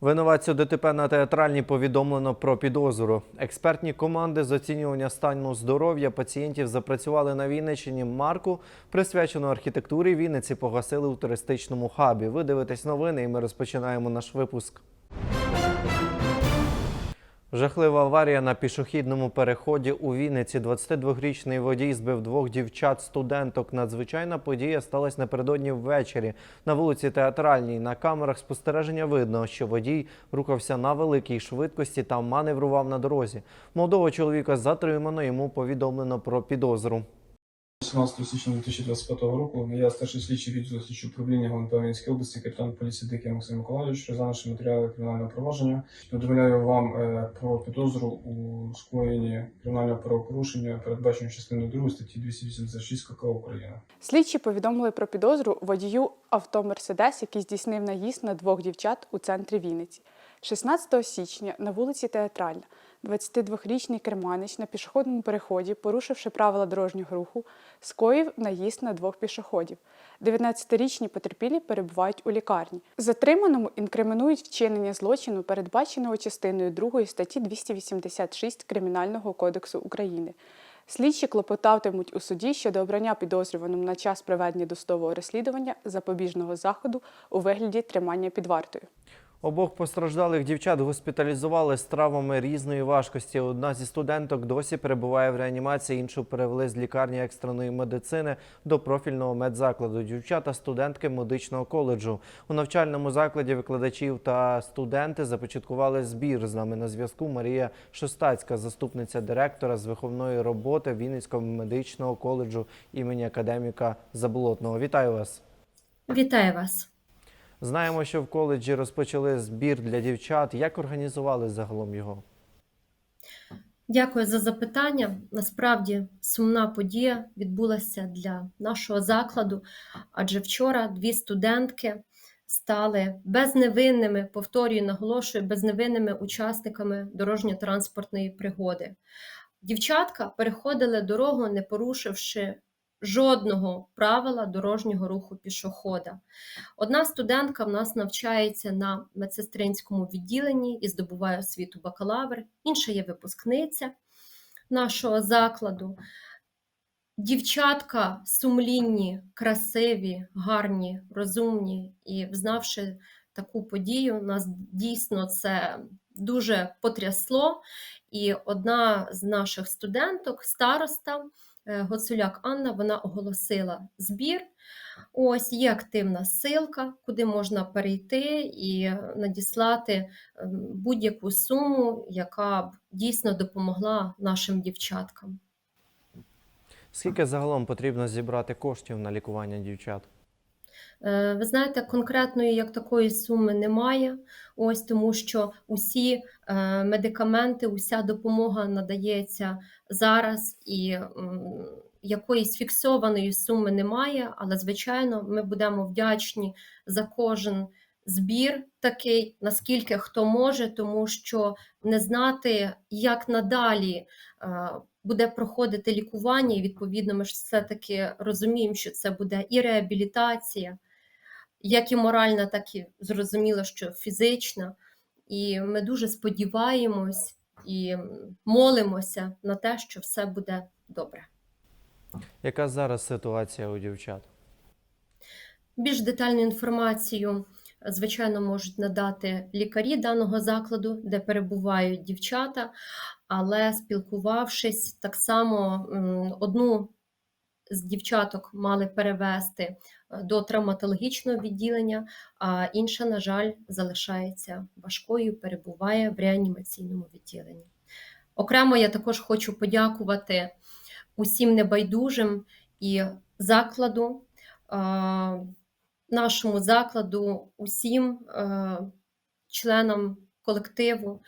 Винуватцю ДТП на театральні повідомлено про підозру. Експертні команди з оцінювання стану здоров'я пацієнтів запрацювали на Вінниччині. Марку, присвячену архітектурі Вінниці, погасили у туристичному хабі. Ви дивитесь новини, і ми розпочинаємо наш випуск. Жахлива аварія на пішохідному переході у Вінниці. 22-річний водій збив двох дівчат-студенток. Надзвичайна подія сталася напередодні ввечері на вулиці Театральній. На камерах спостереження видно, що водій рухався на великій швидкості та маневрував на дорозі. Молодого чоловіка затримано, йому повідомлено про підозру. 17 січня 2025 року я старший слідчий відділу слідчого управління ГУНП області, капітан поліції Дикий Максим Миколаївич, розглянувши матеріали кримінального провадження, повідомляю вам е, про підозру у скоєнні кримінального правопорушення, передбаченого частиною 2 статті 286 КК України. Слідчі повідомили про підозру водію авто Мерседес, який здійснив наїзд на двох дівчат у центрі Вінниці. 16 січня на вулиці Театральна 22-річний керманич на пішохідному переході, порушивши правила дорожнього руху, скоїв наїзд на двох пішоходів. 19-річні потерпілі перебувають у лікарні. Затриманому інкримінують вчинення злочину, передбаченого частиною 2 статті 286 Кримінального кодексу України. Слідчі клопотатимуть у суді щодо обрання підозрюваним на час проведення досудового розслідування запобіжного заходу у вигляді тримання під вартою. Обох постраждалих дівчат госпіталізували з травмами різної важкості. Одна зі студенток досі перебуває в реанімації, іншу перевели з лікарні екстреної медицини до профільного медзакладу. Дівчата студентки медичного коледжу. У навчальному закладі викладачів та студенти започаткували збір. З нами на зв'язку Марія Шостацька, заступниця директора з виховної роботи Вінницького медичного коледжу імені академіка Заболотного. Вітаю вас! Вітаю вас. Знаємо, що в коледжі розпочали збір для дівчат. Як організували загалом його? Дякую за запитання. Насправді сумна подія відбулася для нашого закладу, адже вчора дві студентки стали безневинними, повторюю, наголошую, безневинними учасниками дорожньо-транспортної пригоди. Дівчатка переходили дорогу, не порушивши жодного правила дорожнього руху пішохода. Одна студентка в нас навчається на медсестринському відділенні і здобуває освіту бакалавр, інша є випускниця нашого закладу. Дівчатка сумлінні, красиві, гарні, розумні, і взнавши таку подію, нас дійсно це дуже потрясло. І одна з наших студенток, староста Гоцуляк Анна, вона оголосила збір. Ось є активна ссылка, куди можна перейти і надіслати ем, будь-яку суму, яка б дійсно допомогла нашим дівчаткам. Скільки загалом потрібно зібрати коштів на лікування дівчат? Е, Ви знаєте, конкретної як такої суми немає. Ось тому, що усі е, медикаменти, уся допомога надається зараз, і якоїсь фіксованої суми немає. Але звичайно, ми будемо вдячні за кожен збір такий, наскільки хто може, тому що не знати, як надалі. е, Буде проходити лікування, і відповідно, ми ж все-таки розуміємо, що це буде і реабілітація, як і моральна, так і зрозуміло, що фізична. І ми дуже сподіваємось і молимося на те, що все буде добре. Яка зараз ситуація у дівчат? Більш детальну інформацію, звичайно, можуть надати лікарі даного закладу, де перебувають дівчата, але спілкувавшись, так само одну з дівчаток мали перевести е, до травматологічного відділення, а інша, на жаль, залишається важкою, перебуває в реанімаційному відділенні. Окремо я також хочу подякувати усім небайдужим і закладу, е, нашому закладу, усім е, членам колективу,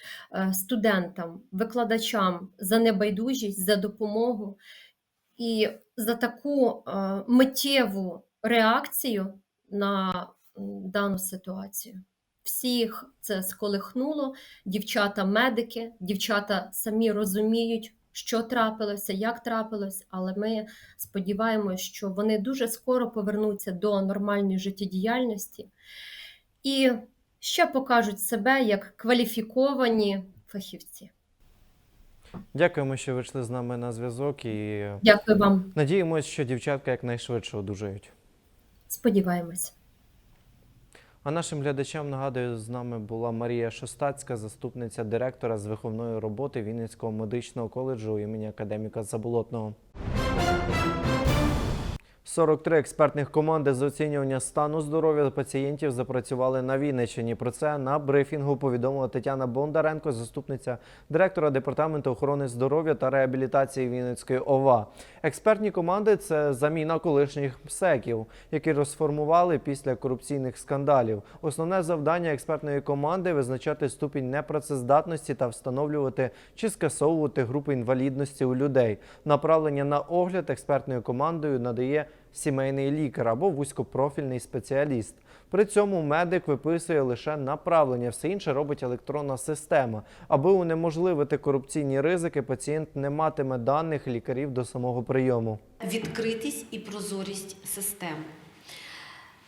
студентам, викладачам за небайдужість, за допомогу і за таку е, миттєву реакцію на дану ситуацію. Всіх це сколихнуло, дівчата-медики, дівчата самі розуміють, що трапилося, як трапилось, але ми сподіваємося, що вони дуже скоро повернуться до нормальної життєдіяльності. І ще покажуть себе як кваліфіковані фахівці. Дякуємо, що вийшли з нами на зв'язок і Дякую вам. надіємося, що дівчатка якнайшвидше одужають. Сподіваємось. А нашим глядачам нагадую, з нами була Марія Шостацька, заступниця директора з виховної роботи Вінницького медичного коледжу імені академіка Заболотного. 43 експертних команди з оцінювання стану здоров'я пацієнтів запрацювали на Вінниччині. Про це на брифінгу повідомила Тетяна Бондаренко, заступниця директора департаменту охорони здоров'я та реабілітації Вінницької ОВА. Експертні команди це заміна колишніх МСЕКів, які розформували після корупційних скандалів. Основне завдання експертної команди визначати ступінь непрацездатності та встановлювати чи скасовувати групи інвалідності у людей. Направлення на огляд експертною командою надає сімейний лікар або вузькопрофільний спеціаліст. При цьому медик виписує лише направлення, все інше робить електронна система. Аби унеможливити корупційні ризики, пацієнт не матиме даних лікарів до самого прийому. відкритість і прозорість систем.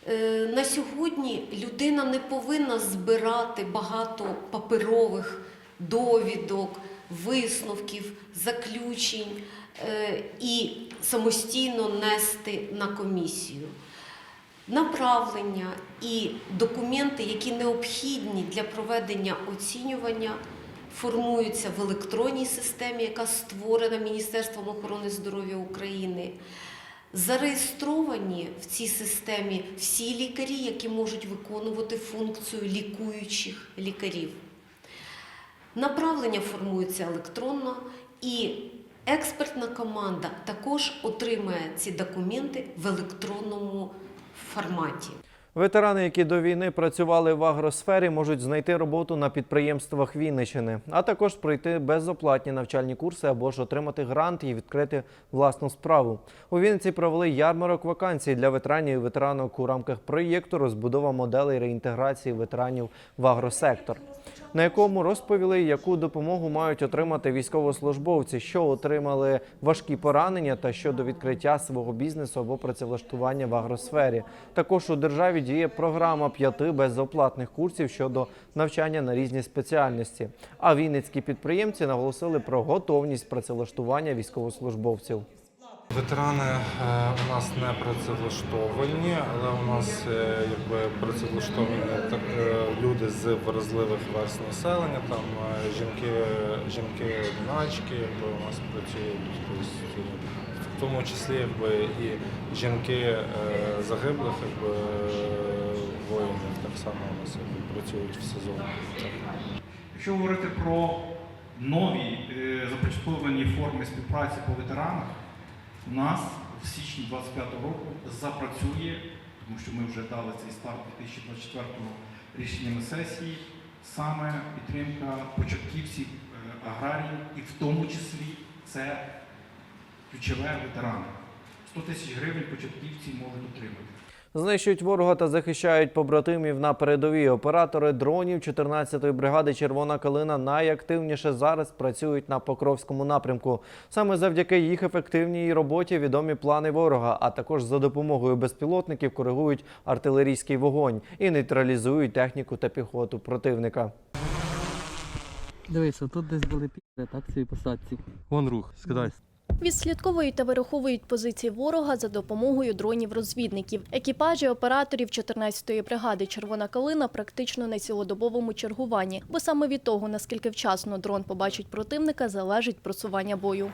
Е, На сьогодні людина не повинна збирати багато паперових довідок, висновків, заключень е, і самостійно нести на комісію. Направлення і документи, які необхідні для проведення оцінювання, формуються в електронній системі, яка створена Міністерством охорони здоров'я України. Зареєстровані в цій системі всі лікарі, які можуть виконувати функцію лікуючих лікарів. Направлення формується електронно, і експертна команда також отримає ці документи в електронному форматі. Ветерани, які до війни працювали в агросфері, можуть знайти роботу на підприємствах Вінниччини, а також пройти безоплатні навчальні курси або ж отримати грант і відкрити власну справу. У Вінниці провели ярмарок вакансій для ветеранів і ветеранок у рамках проєкту розбудова моделей реінтеграції ветеранів в агросектор, на якому розповіли, яку допомогу мають отримати військовослужбовці, що отримали важкі поранення та щодо відкриття свого бізнесу або працевлаштування в агросфері. Також у державі діє програма п'яти безоплатних курсів щодо навчання на різні спеціальності. А вінницькі підприємці наголосили про готовність працевлаштування військовослужбовців. Ветерани е, у нас не працевлаштовані, але у нас е, якби працевлаштовані так, е, люди з вразливих верст населення, там жінки, жінки одиначки, якби у нас працюють, тобто, в тому числі якби, і жінки загиблих якби, воїнів так само у нас якби, працюють в сезон. Якщо говорити про нові започатковані форми співпраці по ветеранах, у нас в січні 25 року запрацює, тому що ми вже дали цей старт 2024 рішеннями сесії, саме підтримка початківців аграрії, аграріїв, і в тому числі це ключове ветерани. 100 тисяч гривень початківці можуть отримати. Знищують ворога та захищають побратимів на передовій. Оператори дронів 14-ї бригади Червона калина найактивніше зараз працюють на Покровському напрямку. Саме завдяки їх ефективній роботі відомі плани ворога, а також за допомогою безпілотників коригують артилерійський вогонь і нейтралізують техніку та піхоту противника. Дивись, тут десь були піри, так, цій посадці. Вон рух, скидай. Відслідковують та вираховують позиції ворога за допомогою дронів-розвідників. Екіпажі операторів 14-ї бригади Червона калина практично на цілодобовому чергуванні, бо саме від того, наскільки вчасно дрон побачить противника, залежить просування бою.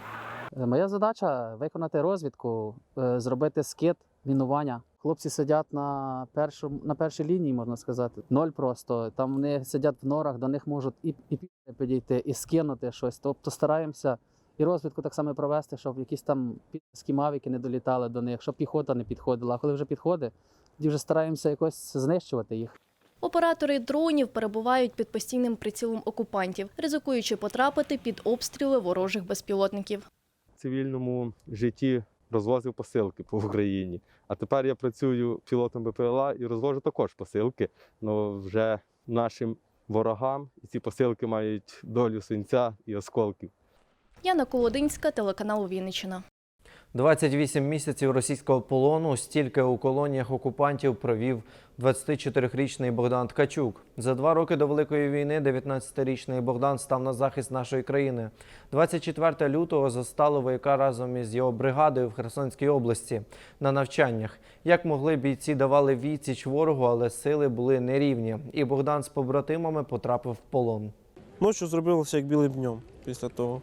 Е, Моя задача виконати розвідку, е, зробити скид, мінування. Хлопці сидять на першому на першій лінії, можна сказати. Ноль просто. Там вони сидять в норах, до них можуть і, і підійти, і скинути щось. Тобто стараємося і розвідку так само провести, щоб якісь там підські мавіки не долітали до них, щоб піхота не підходила. А коли вже підходить, тоді вже стараємося якось знищувати їх. Оператори дронів перебувають під постійним прицілом окупантів, ризикуючи потрапити під обстріли ворожих безпілотників. В цивільному житті розвозив посилки по Україні. А тепер я працюю пілотом БПЛА і розвожу також посилки, але вже нашим ворогам. І ці посилки мають долю свинця і осколків. Яна Колодинська, телеканал Вінниччина. 28 місяців російського полону стільки у колоніях окупантів провів 24-річний Богдан Ткачук. За два роки до Великої війни 19-річний Богдан став на захист нашої країни. 24 лютого застало вояка разом із його бригадою в Херсонській області на навчаннях. Як могли бійці давали відсіч ворогу, але сили були нерівні. І Богдан з побратимами потрапив в полон. Ночі зробилося як білим днем після того.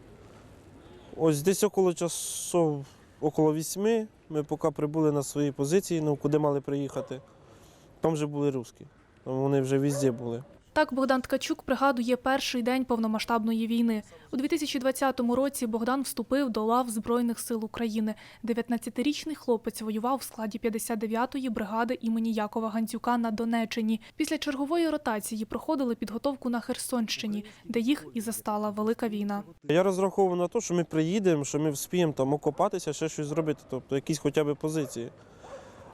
Ось десь около часов, около вісьми, ми поки прибули на свої позиції, ну куди мали приїхати. Там вже були русські. Вони вже везде були. Так Богдан Ткачук пригадує перший день повномасштабної війни. У 2020 році Богдан вступив до лав Збройних сил України. 19-річний хлопець воював в складі 59-ї бригади імені Якова Гандзюка на Донеччині. Після чергової ротації проходили підготовку на Херсонщині, де їх і застала велика війна. Я розраховував на те, що ми приїдемо, що ми вспіємо там окопатися, ще щось зробити, тобто якісь хоча б позиції.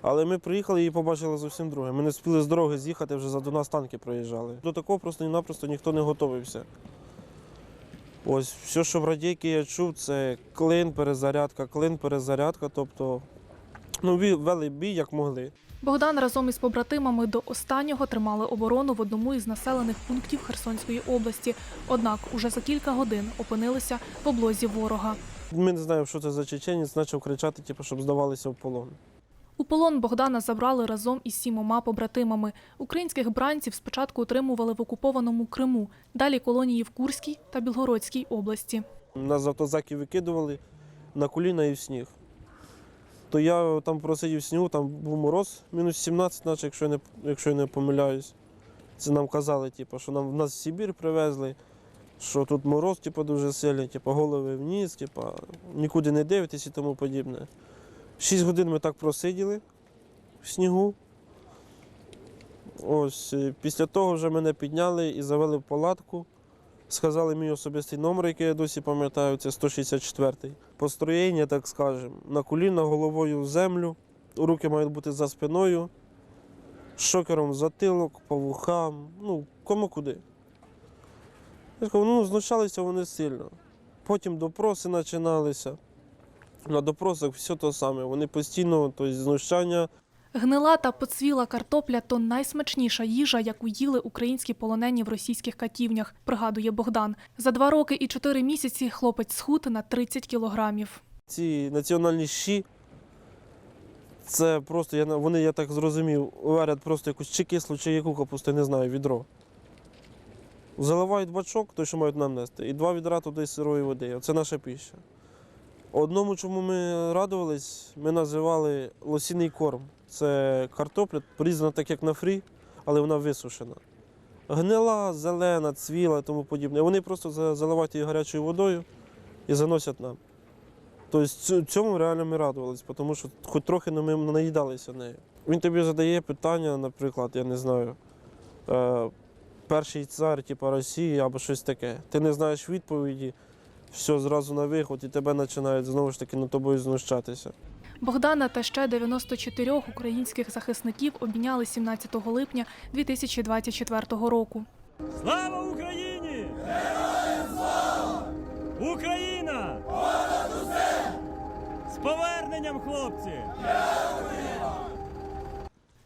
Але ми приїхали і побачили зовсім друге. Ми не встигли з дороги з'їхати, вже за до нас танки проїжджали. До такого просто-напросто ніхто не готувався. Ось все, що в радійки я чув, це клин, перезарядка, клин, перезарядка. Тобто, ну, вели бій як могли. Богдан разом із побратимами до останнього тримали оборону в одному із населених пунктів Херсонської області. Однак уже за кілька годин опинилися в облозі ворога. Ми не знаємо, що це за чеченець, почав кричати, типу, щоб здавалися в полон. У полон Богдана забрали разом із сімома побратимами. Українських бранців спочатку утримували в окупованому Криму, далі колонії в Курській та Білгородській області. Нас з автозаків викидували на коліна і в сніг. То я там просидів в снігу, там був мороз, мінус 17, наче, якщо я не, якщо я не помиляюсь. Це нам казали, типу, що нам, нас в Сибір привезли, що тут мороз типу, дуже сильний, типу, голови вниз, типу, нікуди не дивитесь і тому подібне. Шість годин ми так просиділи в снігу. Ось, е, після того вже мене підняли і завели в палатку. Сказали мій особистий номер, який я досі пам'ятаю, це 164-й. Построєння, так скажемо, на коліна головою в землю, руки мають бути за спиною, шокером в затилок, по вухам, ну, кому куди. Я сказав, ну, знущалися вони сильно. Потім допроси починалися. На допросах все те саме. Вони постійно, тобто знущання, Гнила та поцвіла картопля то найсмачніша їжа, яку їли українські полонені в російських катівнях, пригадує Богдан. За два роки і чотири місяці хлопець схуд на 30 кілограмів. ці національні щі, це просто, я, вони, я так зрозумів, варять просто якусь чи кислу, чи яку капусту, я не знаю, відро. Заливають бачок, той, що мають нам нести, і два відра туди сирої води. Це наша піща. Одному, чому ми радувались, ми називали лосіний корм. Це картопля, порізана так, як на фрі, але вона висушена. Гнила, зелена, цвіла і тому подібне. Вони просто заливають її гарячою водою і заносять нам. Тобто цьому реально ми радувалися, тому що хоч трохи ми наїдалися нею. Він тобі задає питання, наприклад, я не знаю, е, перший цар, типу Росії або щось таке. Ти не знаєш відповіді, все зразу на виход, і тебе починають знову ж таки над тобою знущатися. Богдана та ще 94 українських захисників обміняли 17 липня 2024 року. Слава Україні! Героям слава! Україна! Понад усе! З поверненням, хлопці!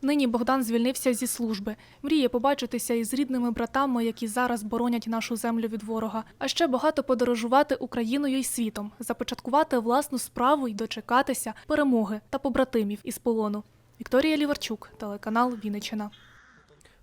Нині Богдан звільнився зі служби. Мріє побачитися із рідними братами, які зараз боронять нашу землю від ворога. А ще багато подорожувати Україною і світом, започаткувати власну справу і дочекатися перемоги та побратимів із полону. Вікторія Ліварчук, телеканал Вінниччина.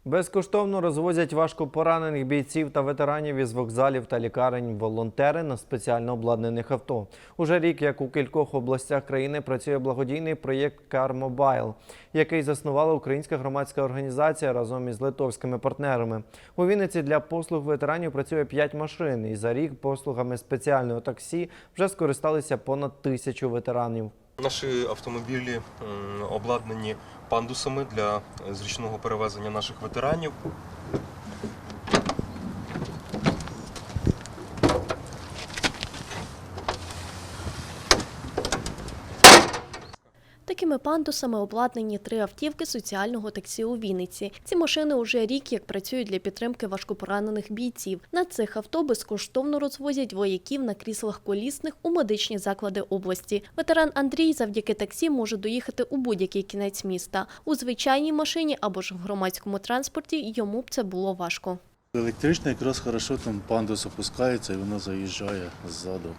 Безкоштовно розвозять важко поранених бійців та ветеранів із вокзалів та лікарень волонтери на спеціально обладнаних авто. Уже рік, як у кількох областях країни, працює благодійний проєкт Car Mobile, який заснувала українська громадська організація разом із литовськими партнерами. У Вінниці для послуг ветеранів працює 5 машин, і за рік послугами спеціального таксі вже скористалися понад тисячу ветеранів. Наші автомобілі обладнані пандусами для зручного перевезення наших ветеранів. Такими пандусами обладнані три автівки соціального таксі у Вінниці. Ці машини уже рік як працюють для підтримки важкопоранених бійців. На цих авто безкоштовно розвозять вояків на кріслах колісних у медичні заклади області. Ветеран Андрій завдяки таксі може доїхати у будь-який кінець міста. У звичайній машині або ж в громадському транспорті йому б це було важко. Електрична якраз хорошо там пандус опускається і воно заїжджає ззаду.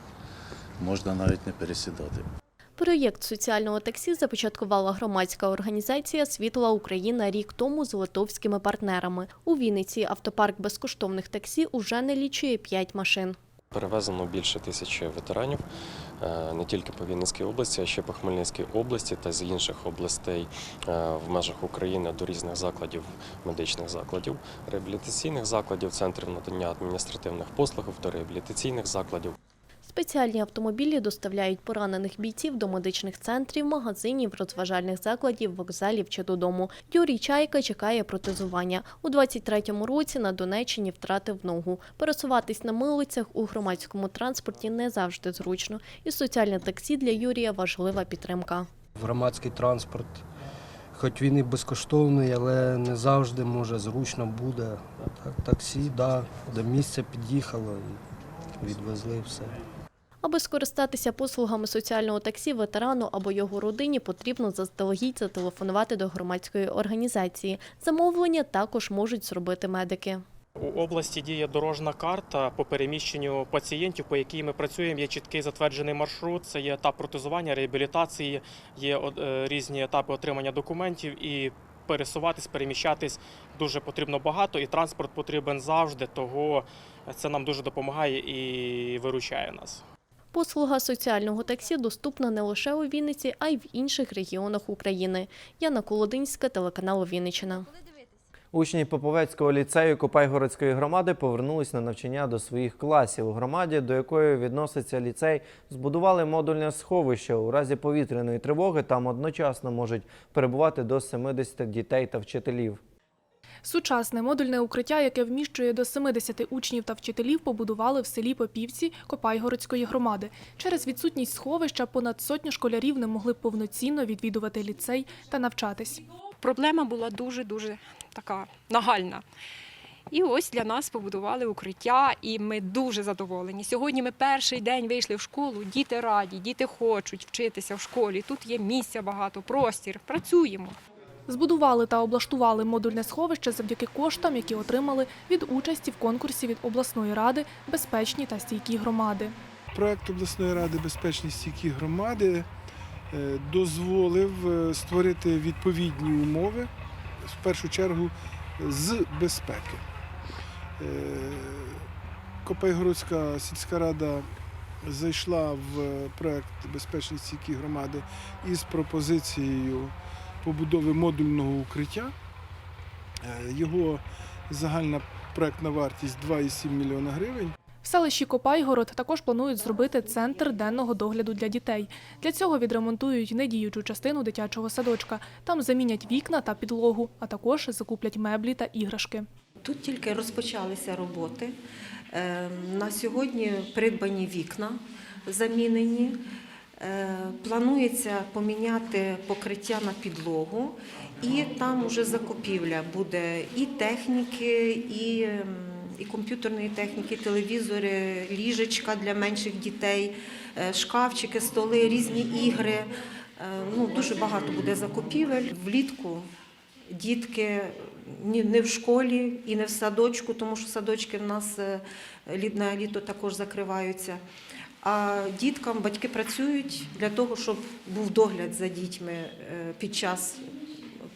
Можна навіть не пересідати. Проєкт соціального таксі започаткувала громадська організація Світла Україна рік тому з литовськими партнерами. У Вінниці автопарк безкоштовних таксі уже не лічує 5 машин. Перевезено більше тисячі ветеранів е, не тільки по Вінницькій області, а ще по Хмельницькій області та з інших областей е, в межах України до різних закладів, медичних закладів, реабілітаційних закладів, центрів надання адміністративних послуг, до реабілітаційних закладів. Спеціальні автомобілі доставляють поранених бійців до медичних центрів, магазинів, розважальних закладів, вокзалів чи додому. Юрій Чайка чекає протезування. У 23-му році на Донеччині втратив ногу. Пересуватись на милицях у громадському транспорті не завжди зручно. І соціальне таксі для Юрія важлива підтримка. громадський транспорт. Хоч він і безкоштовний, але не завжди може зручно буде. Так, таксі, да, до місця під'їхало і відвезли все. Аби скористатися послугами соціального таксі ветерану або його родині, потрібно заздалегідь зателефонувати до громадської організації. Замовлення також можуть зробити медики. У області діє дорожна карта по переміщенню пацієнтів, по якій ми працюємо. Є чіткий затверджений маршрут. Це є етап протезування, реабілітації, є е, різні етапи отримання документів і. Пересуватись, переміщатись дуже потрібно багато, і транспорт потрібен завжди. Того це нам дуже допомагає і виручає нас. Послуга соціального таксі доступна не лише у Вінниці, а й в інших регіонах України. Яна Колодинська, телеканал Вінниччина. Учні Поповецького ліцею Копайгородської громади повернулись на навчання до своїх класів. У громаді, до якої відноситься ліцей, збудували модульне сховище. У разі повітряної тривоги там одночасно можуть перебувати до 70 дітей та вчителів. Сучасне модульне укриття, яке вміщує до 70 учнів та вчителів, побудували в селі Попівці Копайгородської громади. Через відсутність сховища понад сотню школярів не могли повноцінно відвідувати ліцей та навчатись. Проблема була дуже-дуже така нагальна. І ось для нас побудували укриття, і ми дуже задоволені. Сьогодні ми перший день вийшли в школу, діти раді, діти хочуть вчитися в школі. Тут є місця багато, простір, працюємо. Збудували та облаштували модульне сховище завдяки коштам, які отримали від участі в конкурсі від обласної ради безпечні та стійкі громади. Проект обласної ради безпечні стійкі громади е, дозволив е, створити відповідні умови, в першу чергу з безпеки. Е, Копайгородська сільська рада зайшла в проект безпечні стійкі громади із пропозицією побудови модульного укриття. Е, Його загальна проектна вартість 2,7 мільйона гривень. В селищі Копайгород також планують зробити центр денного догляду для дітей. Для цього відремонтують недіючу частину дитячого садочка. Там замінять вікна та підлогу, а також закуплять меблі та іграшки. Тут тільки розпочалися роботи. Е, На сьогодні придбані вікна замінені. Е, Планується поміняти покриття на підлогу, і там вже закупівля буде і техніки, і, і комп'ютерної техніки, телевізори, ліжечка для менших дітей, е, шкафчики, столи, різні ігри. Е, Ну, дуже багато буде закупівель. Влітку дітки не в школі і не в садочку, тому що садочки в нас на літо також закриваються. А діткам батьки працюють для того, щоб був догляд за дітьми е, під час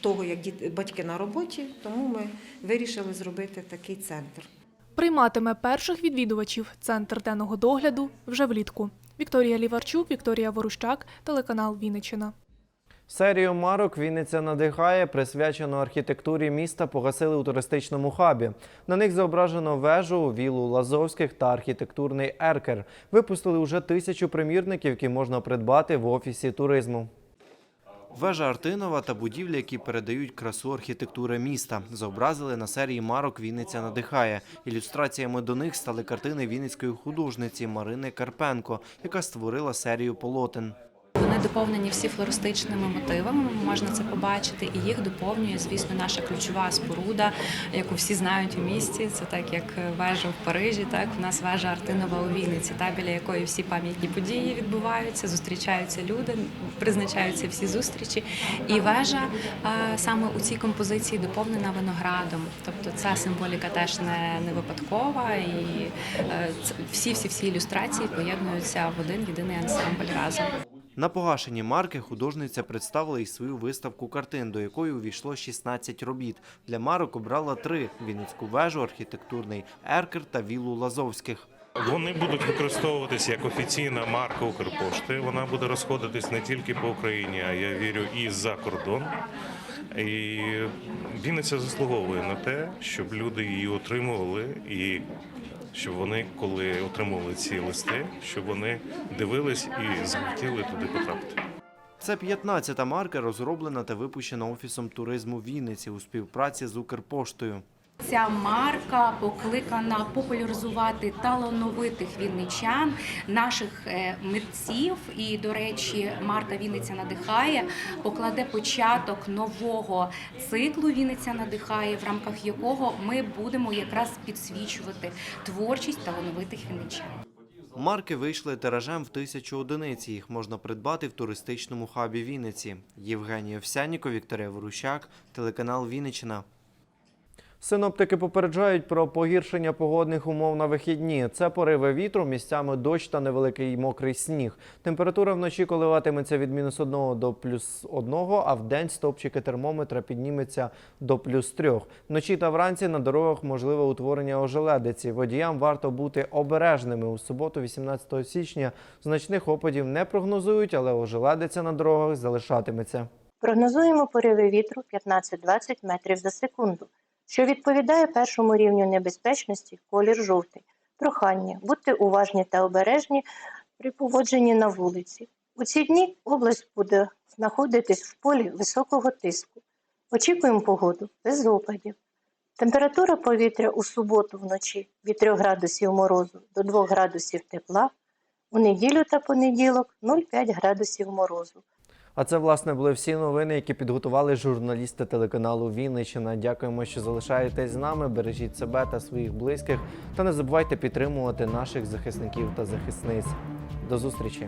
того, як батьки на роботі. Тому ми вирішили зробити такий центр. Прийматиме перших відвідувачів центр денного догляду вже влітку. Вікторія Ліварчук, Вікторія Ворущак, телеканал Вінниччина. Серію марок Вінниця надихає, присвячену архітектурі міста, погасили у туристичному хабі. На них зображено вежу, вілу Лазовських та архітектурний еркер. Випустили уже тисячу примірників, які можна придбати в офісі туризму. Вежа Артинова та будівлі, які передають красу архітектури міста, зобразили на серії марок Вінниця надихає. Ілюстраціями до них стали картини вінницької художниці Марини Карпенко, яка створила серію полотен. Вони доповнені всі флористичними мотивами. Можна це побачити, і їх доповнює, звісно, наша ключова споруда, яку всі знають у місті. Це так як вежа в Парижі. Так у нас вежа Артинова у Вінниці, та біля якої всі пам'ятні події відбуваються, зустрічаються люди, призначаються всі зустрічі. І вежа е, саме у цій композиції доповнена виноградом. Тобто ця символіка теж не, не випадкова, і е, всі всі всі ілюстрації поєднуються в один єдиний ансамбль разом. На погашенні марки художниця представила і свою виставку картин, до якої увійшло 16 робіт. Для марок обрала три: Вінницьку вежу, архітектурний еркер та віллу Лазовських. Вони будуть використовуватися як офіційна марка Укрпошти. Вона буде розходитись не тільки по Україні, а я вірю, і за кордон. І Вінниця заслуговує на те, щоб люди її отримували, і щоб вони, коли отримували ці листи, щоб вони дивились і захотіли туди потрапити. Це 15-та марка, розроблена та випущена офісом туризму Вінниці у співпраці з Укрпоштою. Ця марка покликана популяризувати талановитих вінничан, наших е, митців. І, до речі, марка Вінниця надихає покладе початок нового циклу Вінниця надихає, в рамках якого ми будемо якраз підсвічувати творчість талановитих вінничан. Марки вийшли тиражем в тисячу одиниць. Їх можна придбати в туристичному хабі Вінниці. Євгеній Овсянніко, Вікторія Ворущак, телеканал Вінниччина. Синоптики попереджають про погіршення погодних умов на вихідні. Це пориви вітру, місцями дощ та невеликий мокрий сніг. Температура вночі коливатиметься від мінус 1 до плюс 1, а в день стопчики термометра підніметься до плюс 3. Вночі та вранці на дорогах можливе утворення ожеледиці. Водіям варто бути обережними. У суботу, 18 січня, значних опадів не прогнозують, але ожеледиця на дорогах залишатиметься. Прогнозуємо пориви вітру 15-20 метрів за секунду, що відповідає першому рівню небезпечності колір жовтий. Прохання будьте уважні та обережні при поводженні на вулиці. У ці дні область буде знаходитись в полі високого тиску. Очікуємо погоду без опадів. Температура повітря у суботу вночі від 3 градусів морозу до 2 градусів тепла, у неділю та понеділок 0,5 градусів морозу. А це, власне, були всі новини, які підготували журналісти телеканалу Вінниччина. Дякуємо, що залишаєтесь з нами. Бережіть себе та своїх близьких. Та не забувайте підтримувати наших захисників та захисниць. До зустрічі!